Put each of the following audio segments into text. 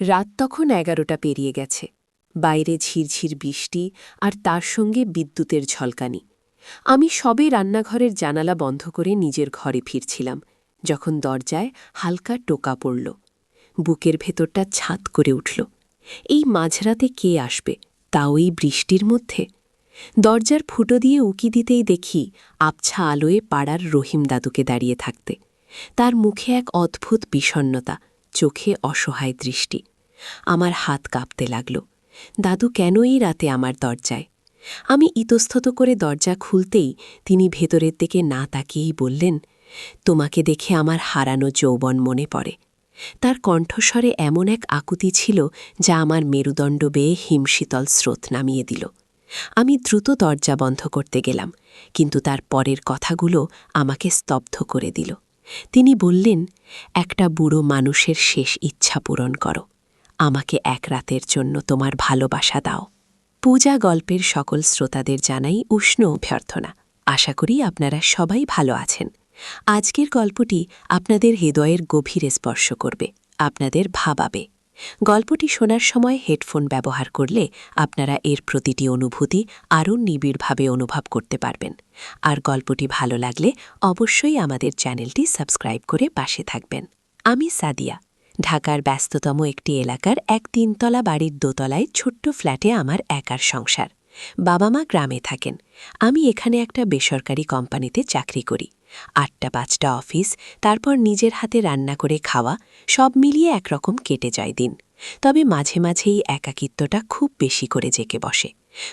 রাত তখন এগারোটা পেরিয়ে গেছে। বাইরে ঝিরঝির বৃষ্টি আর তার সঙ্গে বিদ্যুতের ঝলকানি। আমি সবে রান্নাঘরের জানালা বন্ধ করে নিজের ঘরে ফিরছিলাম, যখন দরজায় হালকা টোকা পড়ল। বুকের ভেতরটা ছাত করে উঠল। এই মাঝরাতে কে আসবে তাও এই বৃষ্টির মধ্যে? দরজার ফুটো দিয়ে উকি দিতেই দেখি আবছা আলোয় পাড়ার রহিম দাদুকে দাঁড়িয়ে থাকতে। তার মুখে এক অদ্ভুত বিষণ্নতা চোখে অসহায় দৃষ্টি। আমার হাত কাঁপতে লাগল। দাদু কেন এই রাতে আমার দরজায়? আমি ইতস্তত করে দরজা খুলতেই তিনি ভেতরের দিকে না তাকিয়েই বললেন, তোমাকে দেখে আমার হারানো যৌবন মনে পড়ে। তার কণ্ঠস্বরে এমন এক আকুতি ছিল যা আমার মেরুদণ্ড বেয়ে হিমশীতল স্রোত নামিয়ে দিল। আমি দ্রুত দরজা বন্ধ করতে গেলাম, কিন্তু তার পরের কথাগুলো আমাকে স্তব্ধ করে দিল। তিনি বললেন, একটা বুড়ো মানুষের শেষ ইচ্ছা পূরণ করো। আমাকে এক রাতের জন্য তোমার ভালোবাসা দাও। পূজা গল্পের সকল শ্রোতাদের জানাই উষ্ণ অভ্যর্থনা। আশা করি আপনারা সবাই ভালো আছেন। আজকের গল্পটি আপনাদের হৃদয়ের গভীরে স্পর্শ করবে, আপনাদের ভাবাবে। গল্পটি শোনার সময় হেডফোন ব্যবহার করলে আপনারা এর প্রতিটি অনুভূতি আরও নিবিড়ভাবে অনুভব করতে পারবেন। আর গল্পটি ভালো লাগলে অবশ্যই আমাদের চ্যানেলটি সাবস্ক্রাইব করে পাশে থাকবেন। আমি সাদিয়া। ঢাকার ব্যস্ততম একটি এলাকার এক তিনতলা বাড়ির দোতলায় ছোট্ট ফ্ল্যাটে আমার একার সংসার। বাবা মা গ্রামে থাকেন। আমি এখানে একটা বেসরকারি কোম্পানিতে চাকরি করি। আটটা, পাঁচটা অফিস, তারপর নিজের হাতে রান্না করে খাওয়া, সব মিলিয়ে একরকম কেটে যায় দিন। তবে মাঝে মাঝেই একাকিত্বটা খুব বেশি করে জেকে বসে।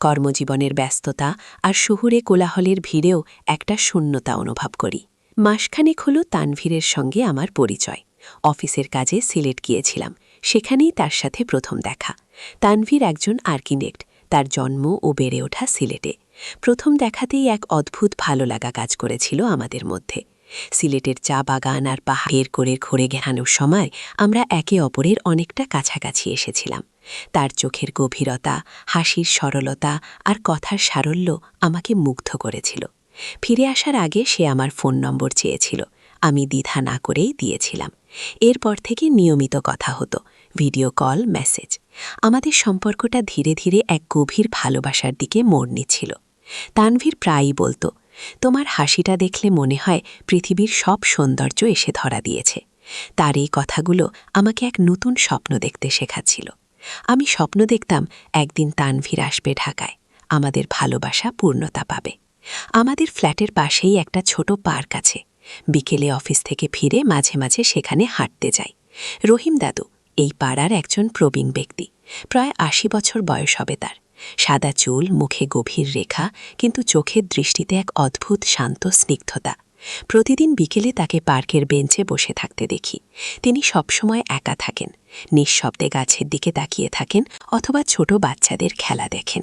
কর্মজীবনের ব্যস্ততা আর শহুরে কোলাহলের ভিড়েও একটা শূন্যতা অনুভব করি। মাসখানেক হল তানভীরের সঙ্গে আমার পরিচয়। অফিসের কাজে সিলেট গিয়েছিলাম। সেখানেই তার সাথে প্রথম দেখা। তানভীর একজন আর্কিনেক্ট তার জন্ম ও বেড়ে ওঠা সিলেটে। প্রথম দেখাতেই এক অদ্ভুত ভালো লাগা কাজ করেছিল আমাদের মধ্যে। সিলেটের চা বাগান আর পাহাড়ের করে ঘুরে গেহানোর সময় আমরা একে অপরের অনেকটা কাছাকাছি এসেছিলাম। তার চোখের গভীরতা, হাসির সরলতা আর কথার সারল্য আমাকে মুগ্ধ করেছিল। ফিরে আসার আগে সে আমার ফোন নম্বর চেয়েছিল। আমি দ্বিধা না করেই দিয়েছিলাম। এরপর থেকে নিয়মিত কথা হতো, ভিডিও কল, মেসেজ। আমাদের সম্পর্কটা ধীরে ধীরে এক গভীর ভালোবাসার দিকে মোড় নিচ্ছিল। তানভীর প্রায়ই বলতো, তোমার হাসিটা দেখলে মনে হয় পৃথিবীর সব সৌন্দর্য এসে ধরা দিয়েছে। তার এই কথাগুলো আমাকে এক নতুন স্বপ্ন দেখতে শেখাচ্ছিল। আমি স্বপ্ন দেখতাম একদিন তানভীর আসবে ঢাকায়। আমাদের ভালোবাসা পূর্ণতা পাবে। আমাদের ফ্ল্যাটের পাশেই একটা ছোট পার্ক আছে। বিকেলে অফিস থেকে ফিরে মাঝে মাঝে সেখানে হাঁটতে যাই। রহিম দাদু এই পাড়ার একজন প্রবীণ ব্যক্তি। প্রায় আশি বছর বয়স হবে তার। সাদা চুল, মুখে গভীর রেখা, কিন্তু চোখের দৃষ্টিতে এক অদ্ভুত শান্ত স্নিগ্ধতা। প্রতিদিন বিকেলে তাকে পার্কের বেঞ্চে বসে থাকতে দেখি। তিনি সবসময় একা থাকেন। নিঃশব্দে গাছের দিকে তাকিয়ে থাকেন অথবা ছোট বাচ্চাদের খেলা দেখেন।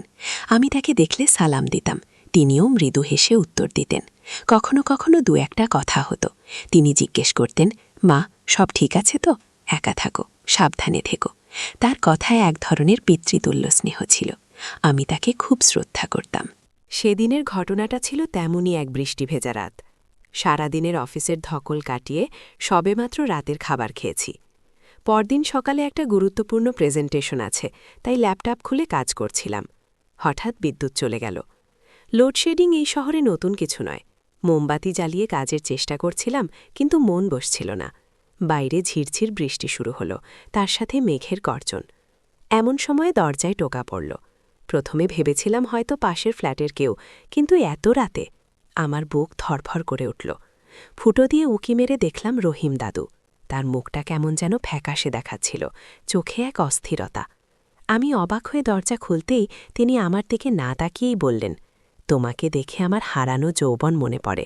আমি তাকে দেখলে সালাম দিতাম। তিনিও মৃদু হেসে উত্তর দিতেন। কখনো কখনো দু একটা কথা হতো। তিনি জিজ্ঞেস করতেন, মা, সব ঠিক আছে তো? একা থাকো। সাবধানে থেকো। তার কথায় এক ধরনের পিতৃতুল্য স্নেহ ছিল। আমি তাকে খুব শ্রদ্ধা করতাম। সেদিনের ঘটনাটা ছিল তেমনই এক বৃষ্টি ভেজা রাত। সারাদিনের অফিসের ধকল কাটিয়ে সবেমাত্র রাতের খাবার খেয়েছি। পরদিন সকালে একটা গুরুত্বপূর্ণ প্রেজেন্টেশন আছে, তাই ল্যাপটপ খুলে কাজ করছিলাম। হঠাৎ বিদ্যুৎ চলে গেল। লোডশেডিং এই শহরে নতুন কিছু নয়। মোমবাতি জ্বালিয়ে কাজের চেষ্টা করছিলাম, কিন্তু মন বসছিল না। বাইরে ঝিরঝির বৃষ্টি শুরু হলো, তার সাথে মেঘের গর্জন। এমন সময়ে দরজায় টোকা পড়ল। প্রথমে ভেবেছিলাম হয়তো পাশের ফ্ল্যাটের কেউ, কিন্তু এত রাতে আমার বুক থরফর করে উঠল। ফুটো দিয়ে উকি মেরে দেখলাম রহিম দাদু। তার মুখটা কেমন যেন ফ্যাকাশে দেখাচ্ছিল, চোখে এক অস্থিরতা। আমি অবাক হয়ে দরজা খুলতেই তিনি আমার দিকে না তাকিয়েই বললেন, তোমাকে দেখে আমার হারানো যৌবন মনে পড়ে।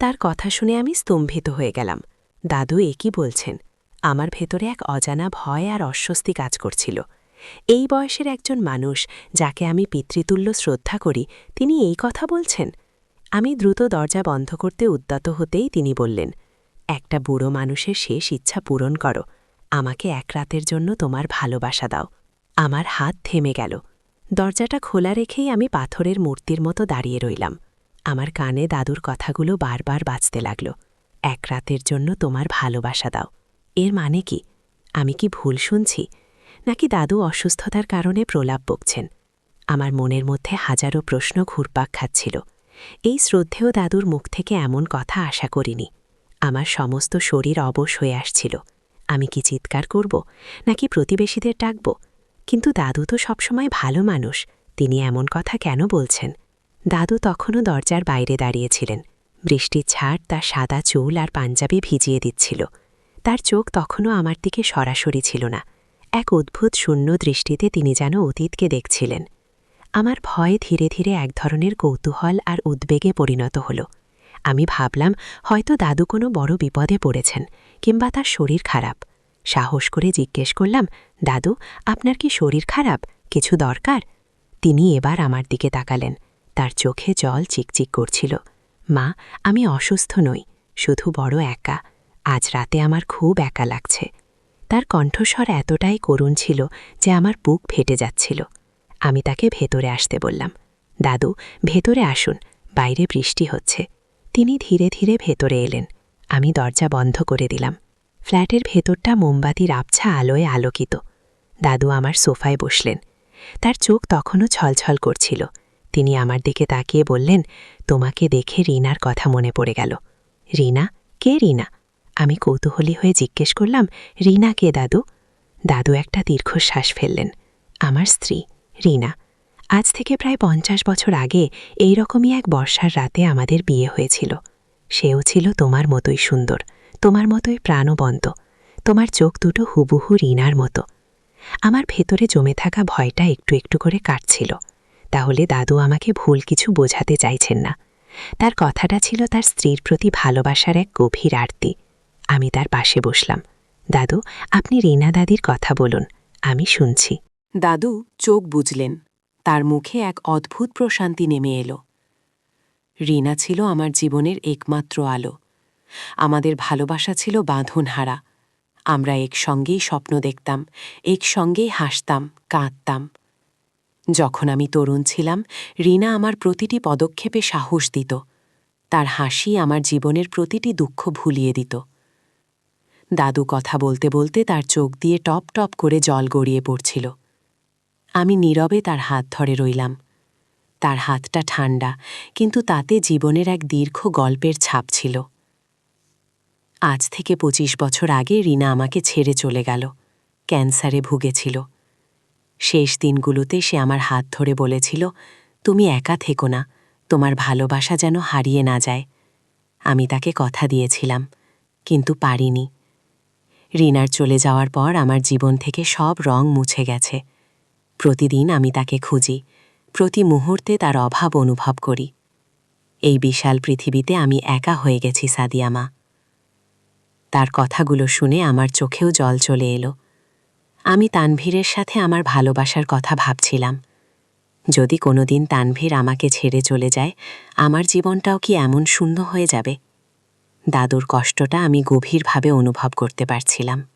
তার কথা শুনে আমি স্তম্ভিত হয়ে গেলাম। দাদু একই বলছেন, আমার ভেতরে এক অজানা ভয় আর অস্বস্তি কাজ করছিল। এই বয়সের একজন মানুষ যাকে আমি পিতৃতুল্য শ্রদ্ধা করি, তিনি এই কথা বলছেন? আমি দ্রুত দরজা বন্ধ করতে উদ্যত হতেই তিনি বললেন, একটা বুড়ো মানুষের শেষ ইচ্ছা পূরণ করো। আমাকে এক রাতের জন্য তোমার ভালোবাসা দাও। আমার হাত থেমে গেল। দরজাটা খোলা রেখেই আমি পাথরের মূর্তির মতো দাঁড়িয়ে রইলাম। আমার কানে দাদুর কথাগুলো বারবার বাঁচতে লাগল। এক রাতের জন্য তোমার ভালোবাসা দাও। এর মানে কি? আমি কি ভুল শুনছি? নাকি দাদু অসুস্থতার কারণে প্রলাপ বকছেন? আমার মনের মধ্যে হাজারো প্রশ্ন ঘুরপাক খাচ্ছিল। এই শ্রদ্ধেয় দাদুর মুখ থেকে এমন কথা আশা করিনি। আমার সমস্ত শরীর অবশ হয়ে আসছিল। আমি কি চিৎকার করব, নাকি প্রতিবেশীদের ডাকব? কিন্তু দাদু তো সবসময় ভালো মানুষ, তিনি এমন কথা কেন বলছেন? দাদু তখনও দরজার বাইরে দাঁড়িয়েছিলেন বৃষ্টির ছাড় তার সাদা চুল আর পাঞ্জাবি ভিজিয়ে দিচ্ছিল। তার চোখ তখনও আমার দিকে সরাসরি ছিল না। এক অদ্ভুত শূন্য দৃষ্টিতে তিনি যেন অতীতকে দেখছিলেন। আমার ভয় ধীরে ধীরে এক ধরনের কৌতূহল আর উদ্বেগে পরিণত হল। আমি ভাবলাম, হয়তো দাদু কোনো বড় বিপদে পড়েছেন, কিংবা তার শরীর খারাপ। সাহস করে জিজ্ঞেস করলাম, দাদু, আপনার কি শরীর খারাপ? কিছু দরকার? তিনি এবার আমার দিকে তাকালেন। তার চোখে জল চিকচিক করছিল। মা, আমি অসুস্থ নই, শুধু বড় একা। আজ রাতে আমার খুব একা লাগছে। তার কণ্ঠস্বর এতটাই করুণ ছিল যে আমার বুক ফেটে যাচ্ছিল। আমি তাকে ভেতরে আসতে বললাম, দাদু, ভেতরে আসুন, বাইরে বৃষ্টি হচ্ছে। তিনি ধীরে ধীরে ভেতরে এলেন। আমি দরজা বন্ধ করে দিলাম। ফ্ল্যাটের ভেতরটা মোমবাতির আবছা আলোয় আলোকিত। দাদু আমার সোফায় বসলেন। তার চোখ তখনও ছলছল করছিল। তিনি আমার দিকে তাকিয়ে বললেন, তোমাকে দেখে রিনার কথা মনে পড়ে গেল। রিনা? কে রিনা? আমি কৌতূহলী হয়ে জিজ্ঞেস করলাম, রিনা কে দাদু? দাদু একটা দীর্ঘশ্বাস ফেললেন, আমার স্ত্রী, রিনা। আজ থেকে প্রায় পঞ্চাশ বছর আগে এই রকমই এক বর্ষার রাতে আমাদের বিয়ে হয়েছিল। সেও ছিল তোমার মতোই সুন্দর, তোমার মতোই প্রাণবন্ত, তোমার চোখ দুটো হুবুহু রিনার মতো। আমার ভেতরে জমে থাকা ভয়টা একটু একটু করে কাটছিল। তাহলে দাদু আমাকে ভুল কিছু বোঝাতে চাইছেন না। তার কথাটা ছিল তার স্ত্রীর প্রতি ভালোবাসার এক গভীর আরতি। আমি তার পাশে বসলাম। দাদু, আপনি রিনা দাদির কথা বলুন। আমি শুনছি। দাদু চোখ বুঝলেন তার মুখে এক অদ্ভুত প্রশান্তি নেমে এলো। রিনা ছিল আমার জীবনের একমাত্র আলো। আমাদের ভালোবাসা ছিল বাঁধনহারা। আমরা একসঙ্গেই স্বপ্ন দেখতাম, একসঙ্গেই হাসতাম, কাঁদতাম। যখন আমি তরুণ ছিলাম, রিনা আমার প্রতিটি পদক্ষেপে সাহস দিত। তার হাসি আমার জীবনের প্রতিটি দুঃখ ভুলিয়ে দিত। দাদু কথা বলতে বলতে তার চোখ দিয়ে টপ টপ করে জল গড়িয়ে পড়ছিল। আমি নীরবে তার হাত ধরে রইলাম। তার হাতটা ঠান্ডা, কিন্তু তাতে জীবনের এক দীর্ঘ গল্পের ছাপ ছিল। আজ থেকে পঁচিশ বছর আগে রিনা আমাকে ছেড়ে চলে গেল। ক্যান্সারে ভুগেছিল। শেষ দিনগুলোতে সে আমার হাত ধরে বলেছিল, তুমি একা থেকো না, তোমার ভালোবাসা যেন হারিয়ে না যায়। আমি তাকে কথা দিয়েছিলাম, কিন্তু পারিনি। রিনার চলে যাওয়ার পর আমার জীবন থেকে সব রং মুছে গেছে। প্রতিদিন আমি তাকে খুঁজি, প্রতি মুহূর্তে তার অভাব অনুভব করি। এই বিশাল পৃথিবীতে আমি একা হয়ে গেছি সাদিয়ামা তার কথাগুলো শুনে আমার চোখেও জল চলে এলো। আমি তানভীরের সাথে আমার ভালোবাসার কথা ভাবছিলাম। যদি কোনোদিন তানভীর আমাকে ছেড়ে চলে যায়, আমার জীবনটাও কি এমন শূন্য হয়ে যাবে? দাদুর কষ্টটা আমি গভীরভাবে অনুভব করতে পারছিলাম।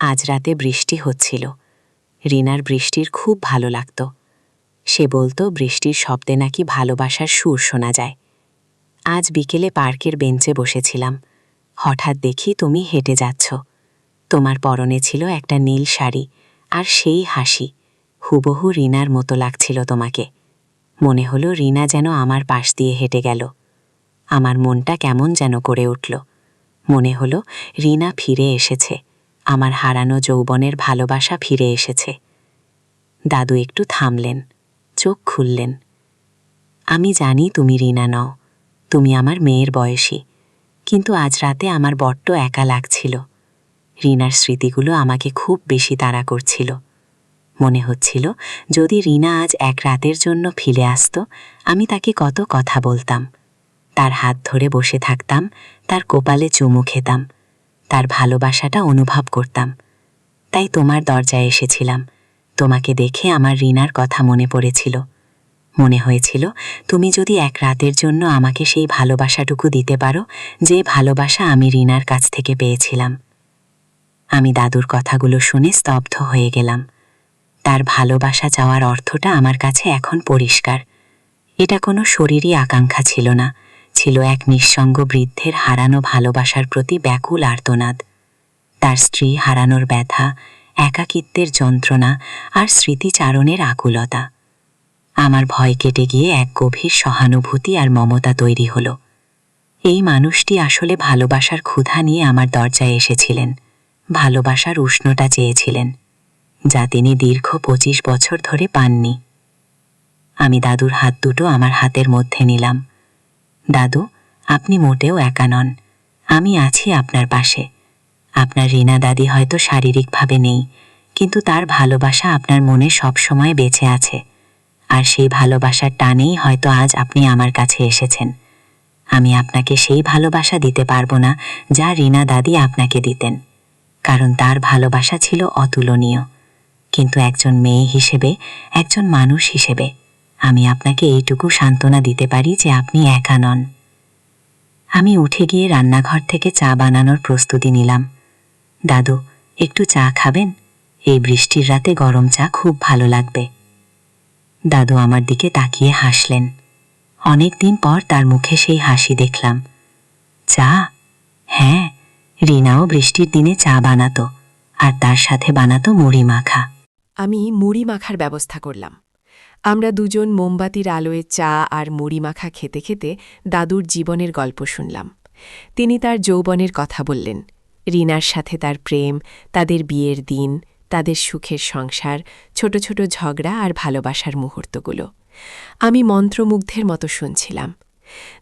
আজ রাতে বৃষ্টি হচ্ছিল। রিনার বৃষ্টির খুব ভালো লাগত। সে বলতো, বৃষ্টির শব্দে নাকি ভালোবাসার সুর শোনা যায়। আজ বিকেলে পার্কের বেঞ্চে বসেছিলাম। হঠাৎ দেখি তুমি হেঁটে যাচ্ছ। তোমার পরনে ছিল একটা নীল শাড়ি আর সেই হাসি। হুবহু রিনার মতো লাগছিল তোমাকে। মনে হলো রিনা যেন আমার পাশ দিয়ে হেঁটে গেল। আমার মনটা কেমন যেন করে উঠল। মনে হলো রিনা ফিরে এসেছে। আমার হারানো যৌবনের ভালোবাসা ফিরে এসেছে। দাদু একটু থামলেন, চোখ খুললেন। আমি জানি তুমি রিনা নও, তুমি আমার মেয়ের বয়সী, কিন্তু আজ রাতে আমার বড্ড একা লাগছিল। রিনার স্মৃতিগুলো আমাকে খুব বেশি তাড়া করছিল। মনে হচ্ছিল, যদি রিনা আজ এক রাতের জন্য ফিরে আসত, আমি তাকে কত কথা বলতাম। তার হাত ধরে বসে থাকতাম, তার কোপালে চুমু খেতাম, তার ভালোবাসাটা অনুভব করতাম। তাই তোমার দরজায় এসেছিলাম। তোমাকে দেখে আমার রিনার কথা মনে পড়েছিল। মনে হয়েছিল, তুমি যদি এক রাতের জন্য আমাকে সেই ভালোবাসাটুকু দিতে পারো, যে ভালোবাসা আমি রিনার কাছ থেকে পেয়েছিলাম। আমি দাদুর কথাগুলো শুনে স্তব্ধ হয়ে গেলাম। তার ভালোবাসা চাওয়ার অর্থটা আমার কাছে এখন পরিষ্কার। এটা কোনো শরীরই আকাঙ্ক্ষা ছিল না, ছিল এক নিঃসঙ্গ বৃদ্ধের হারানো ভালোবাসার প্রতি ব্যাকুল আর্তনাদ। তার স্ত্রী হারানোর ব্যথা, একাকিত্বের যন্ত্রণা আর স্মৃতিচারণের আকুলতা। আমার ভয় কেটে গিয়ে এক গভীর সহানুভূতি আর মমতা তৈরি হলো। এই মানুষটি আসলে ভালোবাসার ক্ষুধা নিয়ে আমার দরজায় এসেছিলেন। ভালোবাসার উষ্ণটা চেয়েছিলেন, যা তিনি দীর্ঘ পঁচিশ বছর ধরে পাননি। আমি দাদুর হাত দুটো আমার হাতের মধ্যে নিলাম। দাদু, আপনি মোটেও একা নন, আমি আছি আপনার পাশে। আপনার রিনা দাদি হয়তো শারীরিকভাবে নেই, কিন্তু তার ভালোবাসা আপনার মনে সবসময় বেঁচে আছে। আর সেই ভালোবাসার টানেই হয়তো আজ আপনি আমার কাছে এসেছেন। আমি আপনাকে সেই ভালোবাসা দিতে পারব না যা রিনা দাদি আপনাকে দিতেন। কারণ তার ভালোবাসা ছিল অতুলনীয়। কিন্তু একজন মেয়ে হিসেবে, একজন মানুষ হিসেবে, আমি আপনাকে এইটুকু সান্ত্বনা দিতে পারি যে আপনি একা নন। আমি উঠে গিয়ে রান্নাঘর থেকে চা বানানোর প্রস্তুতি নিলাম। দাদু, একটু চা খাবেন? এই বৃষ্টির রাতে গরম চা খুব ভালো লাগবে। দাদু আমার দিকে তাকিয়ে হাসলেন। অনেক দিন পর তার মুখে সেই হাসি দেখলাম। চা? হ্যাঁ রিনাও বৃষ্টির দিনে চা বানাতো, আর তার সাথে বানাতো মুড়ি মাখা। আমি মুড়ি মাখার ব্যবস্থা করলাম। আমরা দুজন মোমবাতির আলোয় চা আর মুড়ি মাখা খেতে খেতে দাদুর জীবনের গল্প শুনলাম। তিনি তার যৌবনের কথা বললেন। রিনার সাথে তার প্রেম, তাদের বিয়ের দিন, তাদের সুখের সংসার, ছোট ছোট ঝগড়া আর ভালোবাসার মুহূর্তগুলো। আমি মন্ত্রমুগ্ধের মতো শুনছিলাম।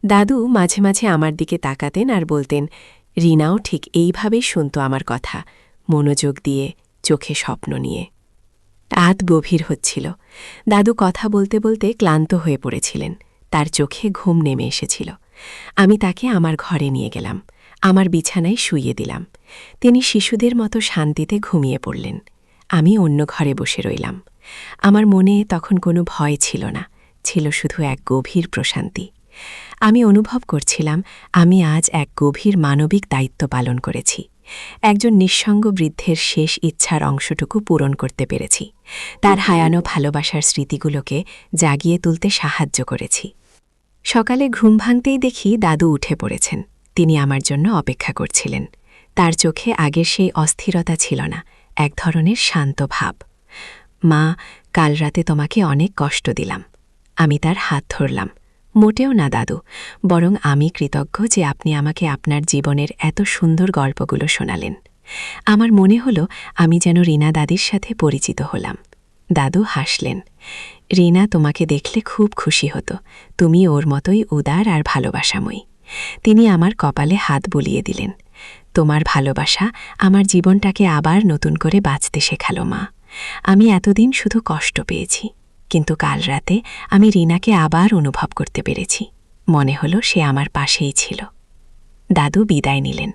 দাদু মাঝে মাঝে আমার দিকে তাকাতেন আর বলতেন রিনাও ঠিক এইভাবেই শুনত আমার কথা, মনোযোগ দিয়ে, চোখে স্বপ্ন নিয়ে। রাত গভীর হচ্ছিল। দাদু কথা বলতে বলতে ক্লান্ত হয়ে পড়েছিলেন। তার চোখে ঘুম নেমে এসেছিল। আমি তাকে আমার ঘরে নিয়ে গেলাম। আমার বিছানায় শুইয়ে দিলাম। তিনি শিশুদের মতো শান্তিতে ঘুমিয়ে পড়লেন। আমি অন্য ঘরে বসে রইলাম। আমার মনে তখন কোনো ভয় ছিল না। ছিল শুধু এক গভীর প্রশান্তি। আমি অনুভব করছিলাম, আমি আজ এক গভীর মানবিক দায়িত্ব পালন করেছি। একজন নিঃসঙ্গ বৃদ্ধের শেষ ইচ্ছার অংশটুকু পূরণ করতে পেরেছি। তার হায়ানো ভালোবাসার স্মৃতিগুলোকে জাগিয়ে তুলতে সাহায্য করেছি। সকালে ঘুম ভাঙতেই দেখি দাদু উঠে পড়েছেন। তিনি আমার জন্য অপেক্ষা করছিলেন। তার চোখে আগের সেই অস্থিরতা ছিল না, এক ধরনের শান্ত ভাব। মা, কাল রাতে তোমাকে অনেক কষ্ট দিলাম। আমি তার হাত ধরলাম। মোটেও না, দাদু। বরং আমি কৃতজ্ঞ যে আপনি আমাকে আপনার জীবনের এত সুন্দর গল্পগুলো শোনালেন। আমার মনে হলো আমি যেন রিনা দাদির সাথে পরিচিত হলাম। দাদু হাসলেন, রিনা, তোমাকে দেখলে খুব খুশি হতো। তুমি ওর মতোই উদার আর ভালোবাসাময়ী। তিনি আমার কপালে হাত বুলিয়ে দিলেন, তোমার ভালোবাসা আমার জীবনটাকে আবার নতুন করে বাঁচতে শেখালো মা। আমি এতদিন শুধু কষ্ট পেয়েছি। কিন্তু কাল রাতে আমি রিনাকে আবার অনুভব করতে পেরেছি। মনে হলো সে আমার পাশেই ছিল। দাদু বিদায় নিলেন।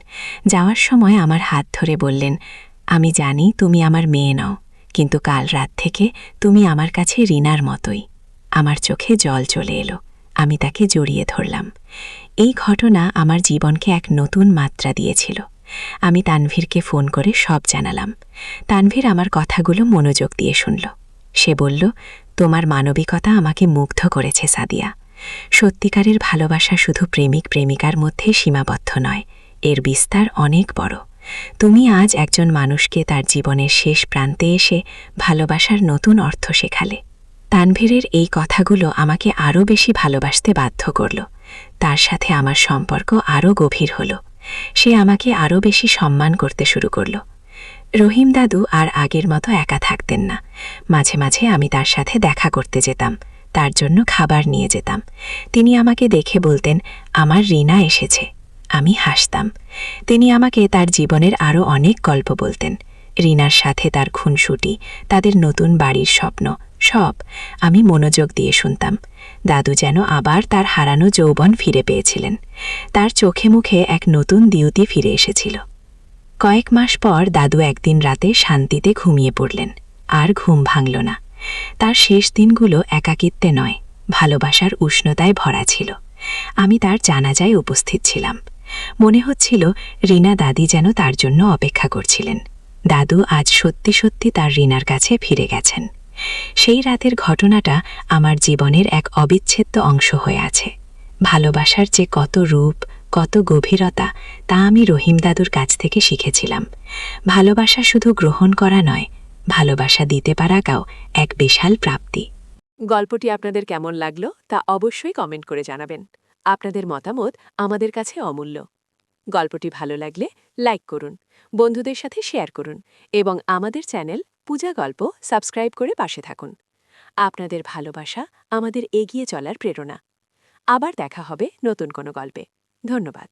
যাওয়ার সময় আমার হাত ধরে বললেন, আমি জানি তুমি আমার মেয়ে নও, কিন্তু কাল রাত থেকে তুমি আমার কাছে রিনার মতোই। আমার চোখে জল চলে এলো। আমি তাকে জড়িয়ে ধরলাম। এই ঘটনা আমার জীবনকে এক নতুন মাত্রা দিয়েছিল। আমি তানভীরকে ফোন করে সব জানালাম। তানভীর আমার কথাগুলো মনোযোগ দিয়ে শুনল। সে বলল তোমার মানবিকতা আমাকে মুগ্ধ করেছে, সাদিয়া। সত্যিকারের ভালোবাসা শুধু প্রেমিক প্রেমিকার মধ্যে সীমাবদ্ধ নয়, এর বিস্তার অনেক বড়। তুমি আজ একজন মানুষকে তার জীবনের শেষ প্রান্তে এসে ভালোবাসার নতুন অর্থ শেখালে। তানভীরের এই কথাগুলো আমাকে আরও বেশি ভালোবাসতে বাধ্য করল। তার সাথে আমার সম্পর্ক আরও গভীর হল। সে আমাকে আরও বেশি সম্মান করতে শুরু করল। রহিম দাদু আর আগের মতো একা থাকতেন না। মাঝে মাঝে আমি তার সাথে দেখা করতে যেতাম, তার জন্য খাবার নিয়ে যেতাম। তিনি আমাকে দেখে বলতেন, আমার রিনা এসেছে। আমি হাসতাম। তিনি আমাকে তার জীবনের আরও অনেক গল্প বলতেন। রিনার সাথে তার খুনসুটি, তাদের নতুন বাড়ির স্বপ্ন, সব আমি মনোযোগ দিয়ে শুনতাম। দাদু যেন আবার তার হারানো যৌবন ফিরে পেয়েছিলেন। তার চোখে মুখে এক নতুন দিউতি ফিরে এসেছিল। কয়েক মাস পর দাদু একদিন রাতে শান্তিতে ঘুমিয়ে পড়লেন। আর ঘুম ভাঙল না। তার শেষ দিনগুলো একাকিত্বে নয়, ভালোবাসার উষ্ণতায় ভরা ছিল। আমি তার জানাজায় উপস্থিত ছিলাম। মনে হচ্ছিল রিনা দাদি যেন তার জন্য অপেক্ষা করছিলেন। দাদু আজ সত্যি সত্যি তার রিনার কাছে ফিরে গেছেন। সেই রাতের ঘটনাটা আমার জীবনের এক অবিচ্ছেদ্য অংশ হয়ে আছে। ভালোবাসার যে কত রূপ কত গভীরতা তা আমি রহিম দাদুর কাছ থেকে শিখেছিলাম। ভালোবাসা শুধু গ্রহণ করা নয়, ভালোবাসা দিতে পারাটাও এক বিশাল প্রাপ্তি। গল্পটি আপনাদের কেমন লাগল তা অবশ্যই কমেন্ট করে জানাবেন। আপনাদের মতামত আমাদের কাছে অমূল্য। গল্পটি ভালো লাগলে লাইক করুন, বন্ধুদের সাথে শেয়ার করুন এবং আমাদের চ্যানেল পূজা গল্প সাবস্ক্রাইব করে পাশে থাকুন। আপনাদের ভালোবাসা আমাদের এগিয়ে চলার প্রেরণা। আবার দেখা হবে নতুন কোনো গল্পে। ধন্যবাদ।